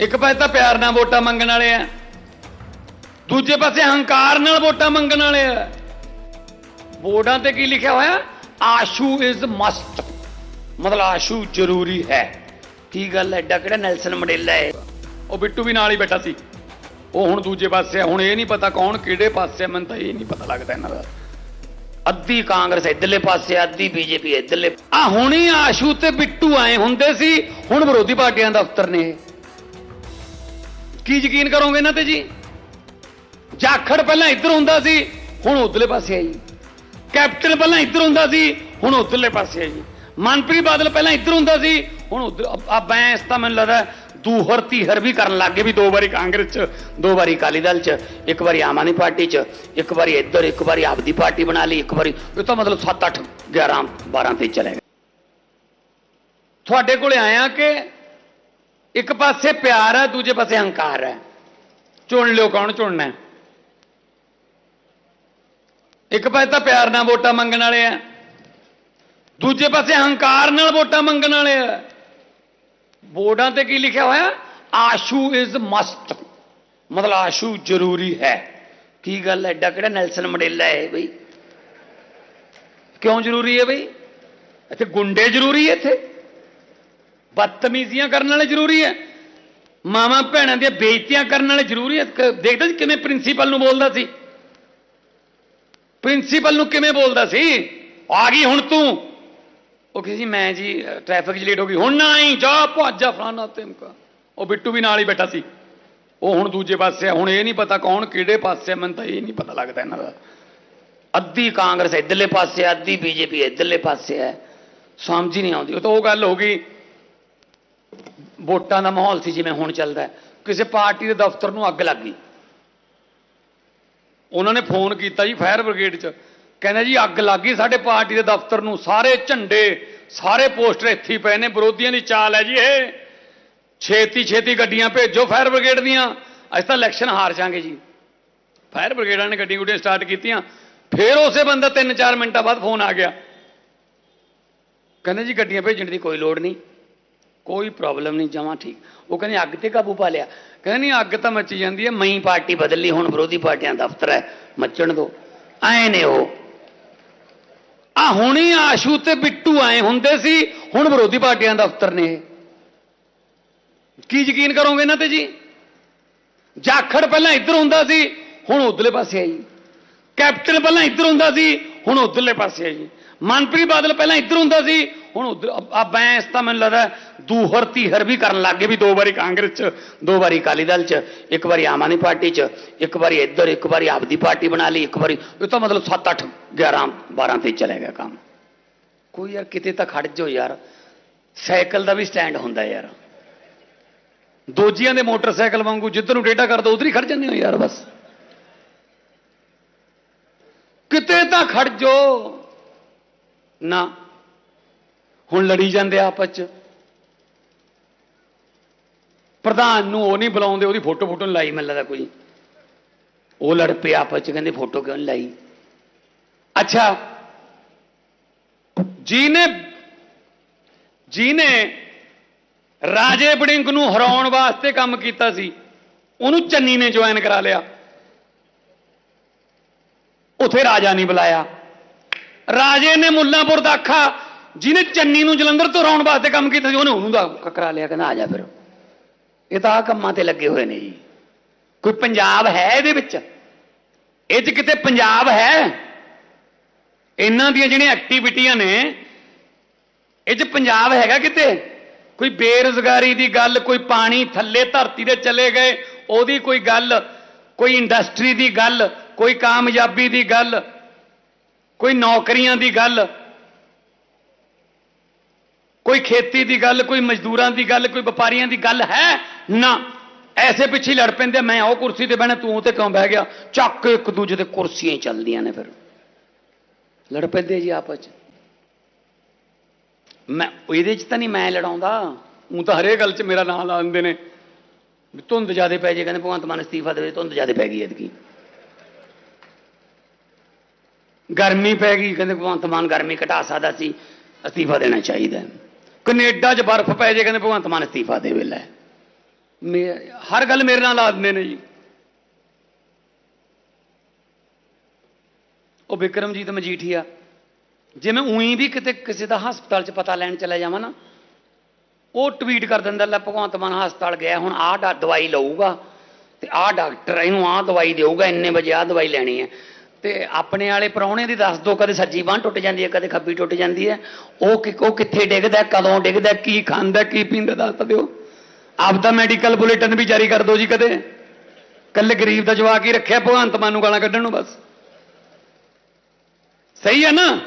ਇੱਕ ਪਾਸੇ ਤਾਂ ਪਿਆਰ ਨਾਲ ਵੋਟਾਂ ਮੰਗਣ ਵਾਲੇ ਆ। ਦੂਜੇ ਪਾਸੇ ਹੰਕਾਰ ਨਾਲ ਵੋਟਾਂ ਮੰਗਣ ਵਾਲੇ ਆ। ਬੋਰਡਾਂ ਤੇ ਕੀ ਲਿਖਿਆ ਹੋਇਆ? ਆਸ਼ੂ ਇਜ਼ ਮਸਟ ਮਤਲਬ ਆਸ਼ੂ ਜ਼ਰੂਰੀ ਹੈ। ਕੀ ਗੱਲ ਹੈ? ਐਡਾ ਕਿਹੜਾ ਨੈਲਸਨ ਮੰਡੇਲਾ ਹੈ? ਉਹ ਬਿੱਟੂ ਵੀ ਨਾਲ ਹੀ ਬੈਠਾ ਸੀ। ਉਹ ਹੁਣ ਦੂਜੇ ਪਾਸੇ ਆ। ਹੁਣ ਇਹ ਨਹੀਂ ਪਤਾ ਕੌਣ ਕਿਹੜੇ ਪਾਸੇ ਮੈਨੂੰ ਤਾਂ ਇਹ ਨਹੀਂ ਪਤਾ ਲੱਗਦਾ ਇਹਨਾਂ ਦਾ। ਅੱਧੀ ਕਾਂਗਰਸ ਇਧਰਲੇ ਪਾਸੇ ਅੱਧੀ ਬੀਜੇਪੀ ਇਧਰਲੇ। ਆ, ਹੁਣੀ ਆਸ਼ੂ ਤੇ ਬਿੱਟੂ ਆਏ ਹੁੰਦੇ ਸੀ। ਹੁਣ ਵਿਰੋਧੀ ਪਾਰਟੀਆਂ ਦਾ ਦਫ਼ਤਰ ਨੇ ਕੀ ਯਕੀਨ ਕਰੋਗੇ ਇਹਨਾਂ ਤੇ ਜੀ? ਜਾਖੜ ਪਹਿਲਾਂ ਇੱਧਰ ਹੁੰਦਾ ਸੀ, ਹੁਣ ਉਧਰਲੇ ਪਾਸੇ ਆਈ ਕੈਪਟਨ ਪਹਿਲਾਂ ਇੱਧਰ ਹੁੰਦਾ ਸੀ, ਹੁਣ ਉਧਰਲੇ ਪਾਸੇ ਆਈ ਮਨਪ੍ਰੀਤ ਬਾਦਲ ਪਹਿਲਾਂ ਇੱਧਰ ਹੁੰਦਾ ਸੀ, ਹੁਣ ਉਧਰ ਆ ਬੈਂਸ ਤਾਂ ਮੈਨੂੰ ਲੱਗਦਾ ਦੂਹਰ ਤੀਹਰ ਵੀ ਕਰਨ ਲੱਗ ਗਏ ਵੀ ਦੋ ਵਾਰੀ ਕਾਂਗਰਸ ਚ, ਦੋ ਵਾਰੀ ਅਕਾਲੀ ਦਲ ਚ, ਇੱਕ ਵਾਰੀ ਆਮ ਆਦਮੀ ਪਾਰਟੀ ਚ, ਇੱਕ ਵਾਰੀ ਇੱਧਰ, ਇੱਕ ਵਾਰੀ ਆਪਦੀ ਪਾਰਟੀ ਬਣਾ ਲਈ, ਇੱਕ ਵਾਰੀ ਇਹ ਤਾਂ ਮਤਲਬ 7 8 11 12 ਤੇ ਚਲੇ ਗਏ। ਤੁਹਾਡੇ ਕੋਲੇ ਆਇਆ ਕਿ ਇੱਕ ਪਾਸੇ ਪਿਆਰ ਹੈ, ਦੂਜੇ ਪਾਸੇ ਹੰਕਾਰ ਹੈ। ਚੁਣ ਲਿਓ ਕੌਣ ਚੁਣਨਾ ਇੱਕ ਪਾਸੇ ਤਾਂ ਪਿਆਰ ਨਾਲ ਵੋਟਾਂ ਮੰਗਣ ਵਾਲੇ ਆ। ਦੂਜੇ ਪਾਸੇ ਹੰਕਾਰ ਨਾਲ ਵੋਟਾਂ ਮੰਗਣ ਵਾਲੇ ਆ। ਬੋਰਡਾਂ ਤੇ ਕੀ ਲਿਖਿਆ ਹੋਇਆ? Ashu is must. ਮਤਲਬ ਆਸ਼ੂ ਜ਼ਰੂਰੀ ਹੈ। ਕੀ ਗੱਲ ਹੈ? ਐਡਾ ਕਿਹੜਾ ਨੈਲਸਨ ਮੰਡੇਲਾ ਹੈ ਬਈ? ਕਿਉਂ ਜ਼ਰੂਰੀ ਹੈ ਬਈ? ਇੱਥੇ ਗੁੰਡੇ ਜ਼ਰੂਰੀ ਹੈ ਇੱਥੇ? ਬਦਤਮੀਜ਼ੀਆਂ ਕਰਨ ਵਾਲੇ ਜ਼ਰੂਰੀ ਹੈ। ਮਾਵਾਂ ਭੈਣਾਂ ਦੀਆਂ ਬੇਇੱਜ਼ਤੀਆਂ ਕਰਨ ਵਾਲੇ ਜ਼ਰੂਰੀ ਹੈ। ਕ- ਦੇਖਦਾ ਸੀ ਕਿਵੇਂ ਪ੍ਰਿੰਸੀਪਲ ਨੂੰ ਬੋਲਦਾ ਸੀ? ਪ੍ਰਿੰਸੀਪਲ ਨੂੰ ਕਿਵੇਂ ਬੋਲਦਾ ਸੀ? ਆ ਗਈ ਹੁਣ ਤੂੰ। ਉਹ ਕਹਿੰਦੀ ਮੈਂ ਜੀ ਟ੍ਰੈਫਿਕ ਲੇਟ ਹੋ ਗਈ। ਹੁਣ ਨਾ ਆਈ, ਜਾ ਭੱਜ ਫਲਾਣਾ ਤਿਮਕਾ। ਉਹ ਬਿੱਟੂ ਵੀ ਨਾਲ ਹੀ ਬੈਠਾ ਸੀ। ਉਹ ਹੁਣ ਦੂਜੇ ਪਾਸੇ ਹੁਣ ਇਹ ਨਹੀਂ ਪਤਾ ਕੌਣ ਕਿਹੜੇ ਪਾਸੇ ਮੈਨੂੰ ਤਾਂ ਇਹ ਨਹੀਂ ਪਤਾ ਲੱਗਦਾ ਇਹਨਾਂ ਦਾ। ਅੱਧੀ ਕਾਂਗਰਸ ਇਧਰਲੇ ਪਾਸੇ ਅੱਧੀ ਬੀਜੇਪੀ ਇਧਰਲੇ ਪਾਸੇ ਹੈ ਸਮਝ ਹੀ ਨਹੀਂ ਆਉਂਦੀ। ਉਹ ਤਾਂ ਉਹ ਗੱਲ ਹੋ ਗਈ। ਵੋਟਾਂ ਦਾ ਮਾਹੌਲ ਸੀ ਜਿਵੇਂ ਹੁਣ ਚੱਲਦਾ ਕਿਸੇ ਪਾਰਟੀ ਦੇ ਦਫ਼ਤਰ ਨੂੰ ਅੱਗ ਲੱਗ ਗਈ। ਉਹਨਾਂ ਨੇ ਫੋਨ ਕੀਤਾ ਜੀ ਫਾਇਰ ਬ੍ਰਿਗੇਡ 'ਚ। ਕਹਿੰਦਾ ਜੀ ਅੱਗ ਲੱਗ ਗਈ ਸਾਡੇ ਪਾਰਟੀ ਦੇ ਦਫ਼ਤਰ ਨੂੰ। ਸਾਰੇ ਝੰਡੇ, ਸਾਰੇ ਪੋਸਟਰ ਇੱਥੇ ਪਏ ਨੇ। ਵਿਰੋਧੀਆਂ ਦੀ ਚਾਲ ਹੈ ਜੀ ਇਹ। ਛੇਤੀ ਛੇਤੀ ਗੱਡੀਆਂ ਭੇਜੋ ਫਾਇਰ ਬ੍ਰਿਗੇਡ ਦੀਆਂ। ਅੱਜ ਤਾਂ ਇਲੈਕਸ਼ਨ ਹਾਰ ਜਾਾਂਗੇ ਜੀ। ਫਾਇਰ ਬ੍ਰਿਗੇਡਾਂ ਨੇ ਗੱਡੀ ਗੁੱਡੀਆਂ ਸਟਾਰਟ ਕੀਤੀਆਂ। ਫਿਰ ਉਸੇ ਬੰਦਾ 3-4 ਮਿੰਟਾਂ ਬਾਅਦ ਫੋਨ ਆ ਗਿਆ। ਕਹਿੰਦਾ ਜੀ ਗੱਡੀਆਂ ਭੇਜਣ ਦੀ ਕੋਈ ਲੋੜ ਨਹੀਂ। ਕੋਈ ਪ੍ਰੋਬਲਮ ਨਹੀਂ, ਜਮਾ ਠੀਕ। ਉਹ ਕਹਿੰਦੇ, ਅੱਗ ਤੇ ਕਾਬੂ ਪਾ ਲਿਆ। ਕਹਿੰਦੇ ਨਹੀਂ ਅੱਗ ਤਾਂ ਮੱਚੀ ਜਾਂਦੀ ਹੈ ਮਈ ਪਾਰਟੀ ਬਦਲੀ ਹੁਣ ਵਿਰੋਧੀ ਪਾਰਟੀਆਂ ਦਾ ਦਫ਼ਤਰ ਹੈ, ਮੱਚਣ ਦੋ। ਐ ਨੇ ਉਹ। ਆ ਹੁਣੀ ਆਸ਼ੂ ਤੇ ਬਿੱਟੂ ਆਏ ਹੁੰਦੇ ਸੀ, ਹੁਣ ਵਿਰੋਧੀ ਪਾਰਟੀਆਂ ਦਾ ਦਫ਼ਤਰ ਨੇ ਇਹ। ਕੀ ਯਕੀਨ ਕਰੋਗੇ ਇਹਨਾਂ ਤੇ ਜੀ? ਜਾਖੜ ਪਹਿਲਾਂ ਇੱਧਰ ਹੁੰਦਾ ਸੀ, ਹੁਣ ਉਧਰਲੇ ਪਾਸੇ ਆਈ। ਕੈਪਟਨ ਪਹਿਲਾਂ ਇੱਧਰ ਹੁੰਦਾ ਸੀ, ਹੁਣ ਉਧਰਲੇ ਪਾਸੇ ਆਈ। ਜੀ ਮਨਪ੍ਰੀਤ ਬਾਦਲ ਪਹਿਲਾਂ ਇੱਧਰ ਹੁੰਦਾ ਸੀ ਹੁਣ ਉਧਰ ਆ ਬੈਂਸ ਤਾਂ ਮੈਨੂੰ ਲੱਗਦਾ ਦੂਹਰ ਤੀਹਰ ਵੀ ਕਰਨ ਲੱਗ ਗਏ ਵੀ ਦੋ ਵਾਰੀ ਕਾਂਗਰਸ ਚ, ਦੋ ਵਾਰੀ ਅਕਾਲੀ ਦਲ ਚ, ਇੱਕ ਵਾਰੀ ਆਮ ਆਦਮੀ ਪਾਰਟੀ ਚ, ਇੱਕ ਵਾਰੀ ਇੱਧਰ, ਇੱਕ ਵਾਰੀ ਆਪਦੀ ਪਾਰਟੀ ਬਣਾ ਲਈ, ਇੱਕ ਵਾਰੀ ਇਹ ਤਾਂ ਮਤਲਬ 7 8 11 12 ਤੇ ਚਲੇ ਗਿਆ ਕੰਮ। ਕੋਈ ਯਾਰ ਕਿਤੇ ਤਾਂ ਖੜ ਜਾਓ ਯਾਰ। ਸਾਈਕਲ ਦਾ ਵੀ ਸਟੈਂਡ ਹੁੰਦਾ ਯਾਰ। ਦੋਜੀਆਂ ਦੇ ਮੋਟਰਸਾਈਕਲ ਵਾਂਗੂ ਜਿੱਧਰ ਨੂੰ ਡੇਟਾ ਕਰ ਕਰਦਾ ਉਧਰ ਹੀ ਖੜ ਜਾਂਦੇ ਹੋ ਯਾਰ ਬਸ। ਕਿਤੇ ਤਾਂ ਖੜ ਜਾਓ। ਨਾ। ਹੁਣ ਲੜੀ ਜਾਂਦੇ ਆਪਸ ਚ। ਪ੍ਰਧਾਨ ਨੂੰ ਉਹ ਨਹੀਂ ਬੁਲਾਉਂਦੇ, ਉਹਦੀ ਫੋਟੋ ਫੋਟੋ ਲਾਈ, ਮੈਨੂੰ ਲੱਗਦਾ ਕੋਈ। ਉਹ ਲੜ ਪਏ ਆਪਸ ਚ, ਕਹਿੰਦੇ ਫੋਟੋ ਕਿਉਂ ਨੀ ਲਾਈ? ਅੱਛਾ, ਜਿਹਨੇ ਜਿਹਨੇ ਰਾਜੇ ਬੜਿੰਗ ਨੂੰ ਹਰਾਉਣ ਵਾਸਤੇ ਕੰਮ ਕੀਤਾ ਸੀ, ਉਹਨੂੰ ਚੰਨੀ ਨੇ ਜੁਆਇਨ ਕਰਾ ਲਿਆ। ਉਥੇ ਰਾਜਾ ਨਹੀਂ ਬੁਲਾਇਆ। ਰਾਜੇ ਨੇ ਮੁੱਲਾਂਪੁਰ ਦਾ ਆਖਾ ਜਿਹਨੇ ਚੰਨੀ ਨੂੰ ਜਲੰਧਰ ਤੋਂ ਹਰਾਉਣ ਵਾਸਤੇ ਕੰਮ ਕੀਤਾ ਸੀ, ਉਹਨੇ ਉਹਨੂੰ ਦਾ ਕਰਾ ਲਿਆ ਕਹਿੰਦਾ, ਆ ਜਾ ਫਿਰ। ਇਹ ਤਾਂ ਆ ਕੰਮਾਂ ਤੇ ਲੱਗੇ ਹੋਏ ਨੇ ਜੀ। ਕੋਈ ਪੰਜਾਬ ਹੈ ਇਹਦੇ ਵਿੱਚ? ਇਹ 'ਚ ਕਿਤੇ ਪੰਜਾਬ ਹੈ? ਇਹਨਾਂ ਦੀਆਂ ਜਿਹੜੀਆਂ ਐਕਟੀਵਿਟੀਆਂ ਨੇ, ਇਹ 'ਚ ਪੰਜਾਬ ਹੈਗਾ ਕਿਤੇ? ਕੋਈ ਬੇਰੁਜ਼ਗਾਰੀ ਦੀ ਗੱਲ, ਕੋਈ ਪਾਣੀ ਥੱਲੇ ਧਰਤੀ ਦੇ ਚਲੇ ਗਏ, ਉਹਦੀ ਕੋਈ ਗੱਲ, ਕੋਈ ਇੰਡਸਟਰੀ ਦੀ ਗੱਲ, ਕੋਈ ਕਾਮਯਾਬੀ ਦੀ ਗੱਲ, ਕੋਈ ਨੌਕਰੀਆਂ ਦੀ ਗੱਲ ਕੋਈ ਖੇਤੀ ਦੀ ਗੱਲ, ਕੋਈ ਮਜ਼ਦੂਰਾਂ ਦੀ ਗੱਲ, ਕੋਈ ਵਪਾਰੀਆਂ ਦੀ ਗੱਲ ਹੈ? ਨਾ। ਐਸੇ ਪਿੱਛੇ ਲੜ ਪੈਂਦੇ ਮੈਂ ਉਹ ਕੁਰਸੀ ਤੇ ਬਹਿਣਾ, ਤੂੰ ਉਹ ਤੇ ਕਿਉਂ ਬਹਿ ਗਿਆ? ਚੱਕ ਇੱਕ ਦੂਜੇ ਤੇ ਕੁਰਸੀਆਂ ਹੀ ਚੱਲਦੀਆਂ ਨੇ ਫਿਰ। ਲੜ ਪੈਂਦੇ ਜੀ ਆਪਸ ਚ। ਮੈਂ, ਇਹਦੇ ਚ ਤਾਂ ਨਹੀਂ ਮੈਂ ਲੜਾਉਂਦਾ। ਉਹ ਤਾਂ ਹਰੇਕ ਗੱਲ ਚ ਮੇਰਾ ਨਾਂ ਲਾ ਦਿੰਦੇ ਨੇ। ਧੁੰਦ ਜ਼ਿਆਦੇ ਪੈ ਜੇ, ਕਹਿੰਦੇ ਭਗਵੰਤ ਮਾਨ ਅਸਤੀਫਾ ਦੇਵੇ, ਧੁੰਦ ਜ਼ਿਆਦੇ ਪੈ ਗਈ ਐਤਕੀ। ਗਰਮੀ ਪੈ ਗਈ, ਕਹਿੰਦੇ ਭਗਵੰਤ ਮਾਨ ਗਰਮੀ ਘਟਾ ਸਕਦਾ ਸੀ, ਅਸਤੀਫਾ ਦੇਣਾ ਚਾਹੀਦਾ ਕੈਨੇਡਾ 'ਚ ਬਰਫ਼ ਪੈ ਜੇ, ਕਹਿੰਦੇ ਭਗਵੰਤ ਮਾਨ ਅਸਤੀਫਾ ਦੇ ਵੇਲੇ ਮੇ- ਹਰ ਗੱਲ ਮੇਰੇ ਨਾਲ ਲਾ ਨੇ ਜੀ। ਉਹ ਵਿਕਰਮਜੀਤ ਮਜੀਠੀਆ, ਜੇ ਮੈਂ ਉਹੀ ਵੀ ਕਿਤੇ ਕਿਸੇ ਦਾ ਹਸਪਤਾਲ 'ਚ ਪਤਾ ਲੈਣ ਚਲਾ ਜਾਵਾਂ ਨਾ, ਉਹ ਟਵੀਟ ਕਰ ਦਿੰਦਾ, ਲੈ ਭਗਵੰਤ ਮਾਨ ਹਸਪਤਾਲ ਗਿਆ, ਹੁਣ ਆਹ ਦਵਾਈ ਲਊਗਾ, ਤੇ ਆਹ ਡਾਕਟਰ ਇਹਨੂੰ ਆਹ ਦਵਾਈ ਦੇਊਗਾ, ਇੰਨੇ ਵਜੇ ਆਹ ਦਵਾਈ ਲੈਣੀ ਹੈ। ਤੇ ਆਪਣੇ ਵਾਲੇ ਪ੍ਰਾਹੁਣੇ ਦੀ ਦੱਸ ਦੋ, ਕਦੇ ਸੱਜੀ ਬਾਂਹ ਟੁੱਟ ਜਾਂਦੀ ਹੈ, ਕਦੇ ਖੱਬੀ ਟੁੱਟ ਜਾਂਦੀ ਹੈ। ਉਹ ਕਿ, ਉਹ ਕਿੱਥੇ ਡਿੱਗਦਾ, ਕਦੋਂ ਡਿੱਗਦਾ, ਕੀ ਖਾਂਦਾ, ਕੀ ਪੀਂਦਾ, ਦੱਸ ਦਿਓ। ਆਪ ਦਾ ਮੈਡੀਕਲ ਬੁਲੇਟਿਨ ਵੀ ਜਾਰੀ ਕਰ ਦਿਓ ਜੀ ਕਦੇ। ਕੱਲੇ ਗਰੀਬ ਦਾ ਜਵਾਕ ਹੀ ਰੱਖਿਆ, ਭਗਵੰਤ ਮਾਨ ਨੂੰ ਗਾਲਾਂ ਕੱਢਣ ਨੂੰ ਬਸ। ਸਹੀ ਹੈ ਨਾ?